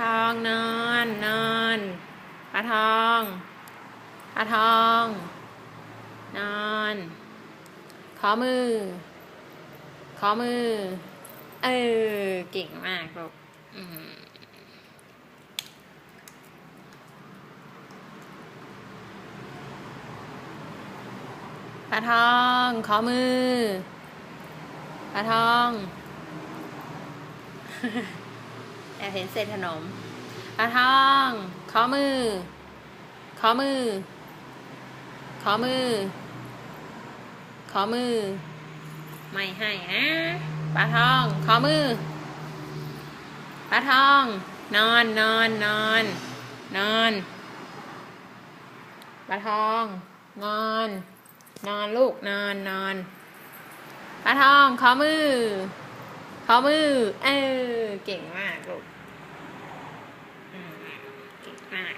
ทองนอนนอนปลาทองปลาทอง นอน ขอมือ ขอมือ เออ เก่งมากลูกปลาทอง ขอมือปลาทอง อบเห็นเศษขนมปลาทองขอมือ ขอมือ ขอมือ ขอมือ ไม่ให้นะปลาทอง ขอมือปลาทอง นอนนอนนอนนอนปลาทอง นอน นอนลูกนอนนอนปลาทอง ขอมือ ขอมือ เออ เก่งมากลูกเก่งมาก